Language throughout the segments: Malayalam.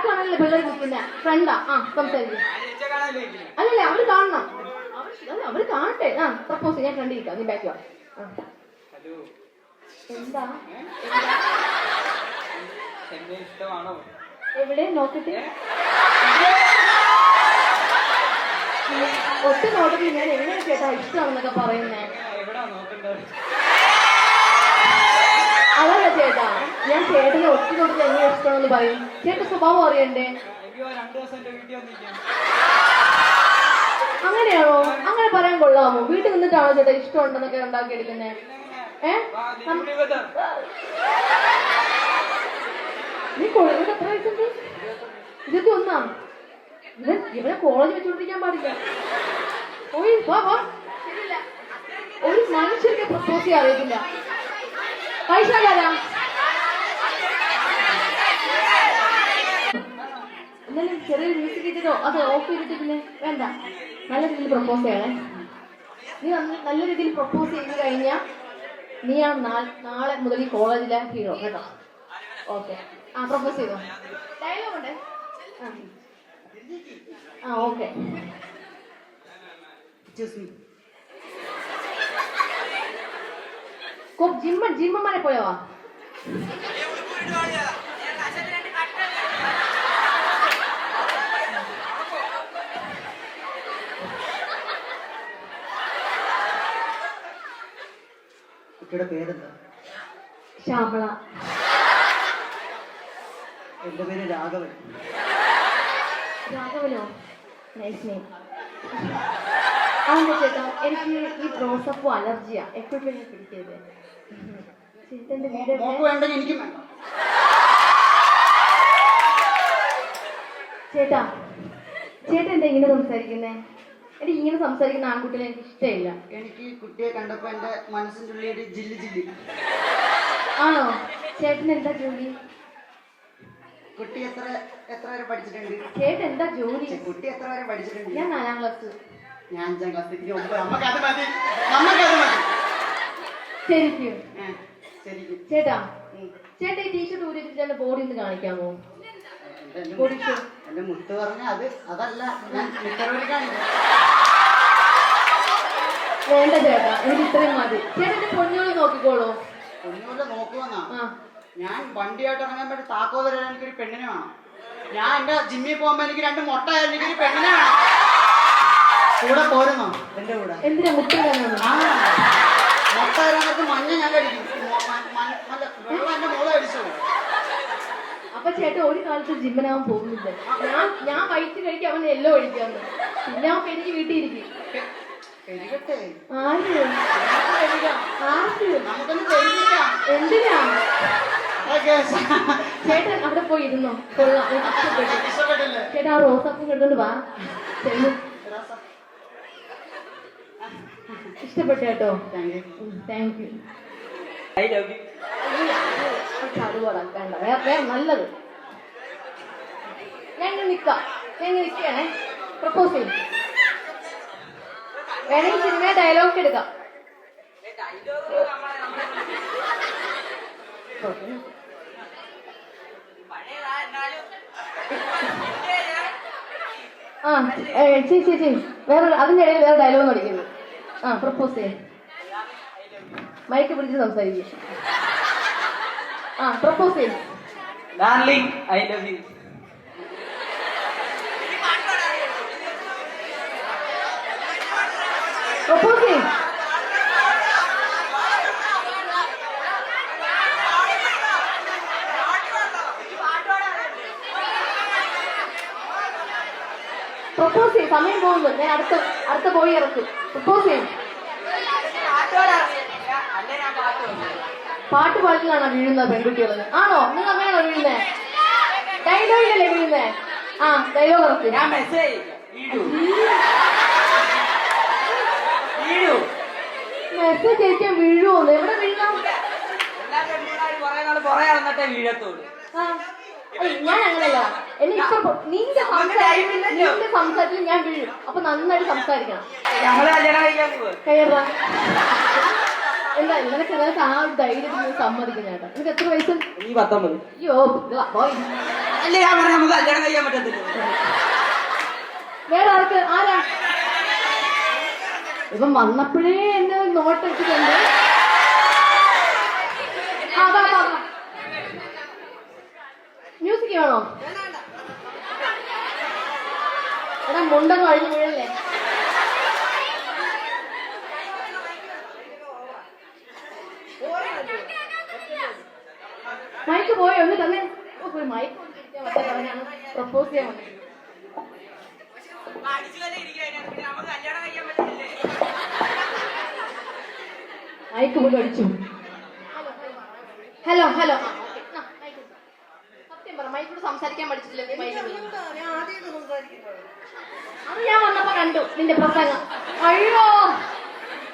ബാക്കാണല്ലോ പിള്ളേർ നിൽക്കുന്ന ഫ്രണ്ടാ ആ സംസാരിക്കും? അല്ലല്ലേ അവർ കാണണം. അവർ കാണട്ടെ. ആ പ്രപ്പോസ് ഞാൻ ഫ്രണ്ട് ഇരിക്കാം നീ ബാക്ക് വാ. എന്താ? എവിടെ നോക്കട്ടെ. ഒട്ടും നോട്ടത്തിൽ ഞാൻ എങ്ങനെ ചേട്ടാ ഇഷ്ടമാണെന്നൊക്കെ പറയുന്നേ. ഞാൻ ചേട്ടനെ ഒറ്റ നോട്ടത്തിൽ എങ്ങനെ ഇഷ്ടമാണെന്ന് പറയും. ചേട്ടൻ സ്വഭാവം അറിയണ്ടേ? അങ്ങനെയാണോ? അങ്ങനെ പറയാൻ കൊള്ളാമോ? വീട്ടിൽ നിന്നിട്ടാണോ ചേട്ടാ ഇഷ്ടം ഉണ്ടെന്നൊക്കെ ഉണ്ടാക്കി എടുക്കുന്നത് വന്നോ. നീ കോളേജ് എത്ര വയസ്സുണ്ട് ഇരുപത്തി ഒന്നാം? ഇവൻ ഇവനെ കോളേജ് വെച്ചോണ്ടിരിക്കാൻ പാടില്ല. ഓയ് വാ വാ. ഒരു മനുഷ്യർക്ക് പ്രപ്പോസ് ചെയ്യാൻ അറിയത്തില്ല. പൈസ തരാം. എന്നാലും ചെറിയൊരു മ്യൂസിക് ഇട്ടിട്ടോ? അത് ഓഫ് ചെയ്തിട്ട് പിന്നെ വേണ്ട. നല്ല രീതിയിൽ പ്രപ്പോസ് ചെയ്യണേ. നീ നല്ല രീതിയിൽ പ്രപ്പോസ് ചെയ്ത് കഴിഞ്ഞാൽ നീയാണ് ആ നാളെ മുതൽ ഈ കോളേജിലെ ഹീറോ കേട്ടോ. ഓക്കെ ആ പ്രപ്പോസ് ചെയ്തോ? ഡയലോഗ് ഉണ്ട്? ആ. ഓക്കെ ജിമ്മ ജിമ്മന്മാരെ പോയവാ കുട്ടിയുടെ പേരെന്താ? ശ്യാമള. എന്റെ പേര് രാഘവൻ. രാഘവനോ? നൈസ് നെയിം ചേട്ടാ? എനിക്ക് ഈ അലർജിയാ എപ്പോഴും പിടിക്കരുത്? ചേട്ടന്റെ വീട് ചേട്ടാ ചേട്ടൻ എന്താ ഇങ്ങനെ സംസാരിക്കുന്നേ? എനിക്ക് ഇങ്ങനെ സംസാരിക്കുന്ന ആൺകുട്ടികളെ എനിക്ക് ഇഷ്ടമില്ല. എനിക്ക് ഈ കുട്ടിയെ കണ്ടപ്പോ എന്റെ മനസ്സിന്റെ ഉള്ളിൽ ഒരു ജില്ലി ജില്ലി. ആണോ? ചേട്ടൻ എന്താ ജോലി? കുട്ടി എത്ര എത്ര വരെ പഠിച്ചിട്ടുണ്ട്? ചേട്ടൻ എന്താ ജോലി? കുട്ടി എത്ര വരെ പഠിച്ചിട്ടുണ്ട്? ഞാൻ നാലാം ക്ലാസ്. ഞാൻ അഞ്ചാം ക്ലാസ് ഇനി ഒമ്പത്. അത് മതി. നമുക്കത് മതി. ശരിക്കും. ശരിക്കും. ചേട്ടാ. ചേട്ടാ ഈ ടീഷർട്ട് ഊരിച്ചിട്ട് ബോർഡിൽ നിന്ന് കാണിക്കാമോ? എന്റെ- മുത്ത് പറഞ്ഞ അത് അതല്ല ഞാൻ വേണ്ട ചേട്ടാ എനിക്ക് ഇത്രയും മതി. ചേട്ടന്റെ പൊന്നോളി നോക്കിക്കോളൂ. ഒന്നുമില്ല നോക്കുവന്നാ? ആ. ഞാൻ വണ്ടിയായിട്ട് ഇറങ്ങാൻ വേണ്ടി താക്കോ തരാൻ എനിക്കൊരു പെണ്ണിനെ വേണം. ഞാൻ എന്റെ ജിമ്മിൽ പോകുമ്പോ എനിക്ക് രണ്ട് മുട്ട എനിക്ക് എനിക്കൊരു പെണ്ണിനെ വേണം. കൂടെ പോരുന്നോ? എന്റെ കൂടെ. എന്തിനാ മുട്ട മുട്ട തരാനൊക്കെ മഞ്ഞ ഞാൻ കഴിക്കും. വെള്ളം എന്റെ അപ്പൊ ചേട്ടൻ ഒരു കാലത്ത് ജിമ്മനാവാൻ പോകുന്നില്ല. ഞാൻ ഞാൻ വൈറ്റ് കഴിക്കും അവൻ എല്ലോ ഒഴിക്കാന്ന് പിന്നെ അവൻ എനിക്ക് വീട്ടിൽ ഇരിക്കും. പെരുകട്ടെ. ആര്? നമുക്ക് പെരുകാം. ആര് നമുക്കൊന്ന് പെരുകിക്കാം. എന്തിനാ? ചേട്ടൻ അവിടെ പോയി ഇരുന്നോ? കൊള്ളാം. എനിക്ക് ഇഷ്ടപ്പെട്ടു. ഇഷ്ടപ്പെട്ടില്ലേ. ചേട്ടാ ആ റോസാപ്പൂ എടുത്തോണ്ട് വാ. ചെല്ലു. ഇഷ്ടപ്പെട്ടു കേട്ടോ. Thank you I love you അതുപോലെ വേണ്ട വേറെ നല്ലത് ഞാൻ ഇങ്ങനെ നിക്കാം. ഞാൻ നിൽക്കണേ പ്രപ്പോസ് ചെയ്യും. വേണമെങ്കിൽ സിനിമ ഡയലോഗ് എടുക്കാം. ആ ചേച്ചി ചേച്ചി വേറെ അതിന്റെ ഇടയിൽ വേറെ ഡയലോഗ് അടിക്കരുത്. ആ പ്രപ്പോസ് ചെയ്യും. മൈക്ക് പിടിച്ച് സംസാരിക്കും. ആ പ്രപ്പോസ് ചെയ്യും darling I love you propose ചെയ്യും പ്രപ്പോസ് ചെയ്യും സമയം പോകുന്നു ഞാൻ അടുത്ത അടുത്ത പോയി ഇറക്കും പ്രപ്പോസ് ചെയ്യും പാട്ട് പാട്ടിലാണോ വീഴുന്നത് പെൺകുട്ടികൾ ആണോ? നിങ്ങൾ അങ്ങനെയാണോ വീഴുന്നേ? ഡയലോഗിലല്ലേ വീഴുന്നേ? ആ ഡയലോഗ് ഞാൻ മെസ്സേജ് അയക്കാൻ വീഴുമോന്ന് എവിടെ വീഴാം. ഞാൻ അങ്ങനല്ല. എന്നെ ഇപ്പൊ നിന്റെ സംസാരം നിന്റെ സംസാരത്തിൽ ഞാൻ വീഴും. അപ്പൊ നന്നായിട്ട് സംസാരിക്കണം. കയറാ എന്താ നിനക്ക് നിനക്ക് ആ ഒരു ധൈര്യത്തിൽ നീ സമ്മതിക്കും ചേട്ടാ. നിനക്ക് എത്ര വയസ്സ്? പത്തൊമ്പത്. അയ്യോ പോയി അല്ലേ ഞാൻ പറഞ്ഞ നമുക്ക് കല്യാണം കഴിയാൻ പറ്റത്തില്ല. വേറെ ആർക്ക്? ആരാ? ഇവൻ വന്നപ്പോഴേ എന്നെ നോട്ട് ഇട്ടിട്ടുണ്ട് ആ, വാ, വാ, വാ. മ്യൂസിക് വേണോ? എടാ മുണ്ടങ്ങ് അഴിഞ്ഞു വീഴല്ലേ? മൈക്ക് പോയോ ഒന്ന് തന്നെ. ഒരു പറ്റാ പറഞ്ഞാണ് പ്രപ്പോസ് ചെയ്യാൻ വന്നത് മയക്ക് പോലും അടിച്ചു. Hello hello. സത്യം പറ മൈക്കോട് സംസാരിക്കാൻ പഠിച്ചിട്ടില്ല. അത് ഞാൻ വന്നപ്പോ കണ്ടു നിന്റെ പ്രസംഗം. അയ്യോ.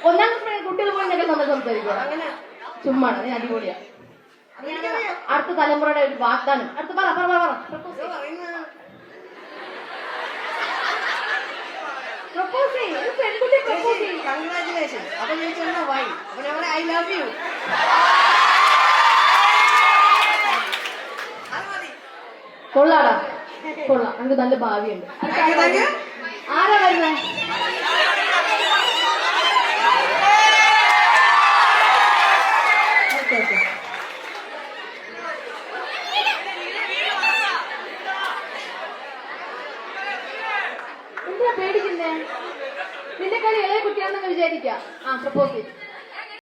ഒന്നാം കുട്ടികൾ പോയി നമ്മൾ തന്നെ സംസാരിക്കുക ചുമ്മാണ് അതിന് അടിപൊളിയാ. അടുത്ത തലമുറയുടെ ഒരു വാഗ്ദാനം. അടുത്ത പറ പറ പറ, അപ്പൊ വൈ അപ്പൊ ഐ ലവ് യു കൊള്ളാടാ. കൊള്ളാം. നമുക്ക് നല്ല ഭാവിയുണ്ട്. ആരാ വരുന്നേ? ആരാ വരുന്നേ ഓക്കേ, ഓക്കേ. എന്തിനാ പേടിക്കുന്നേ നിന്റെ കളി ഇളയ കുട്ടിയാണെന്ന് വിചാരിക്കാം. ആ പ്രപ്പോസ്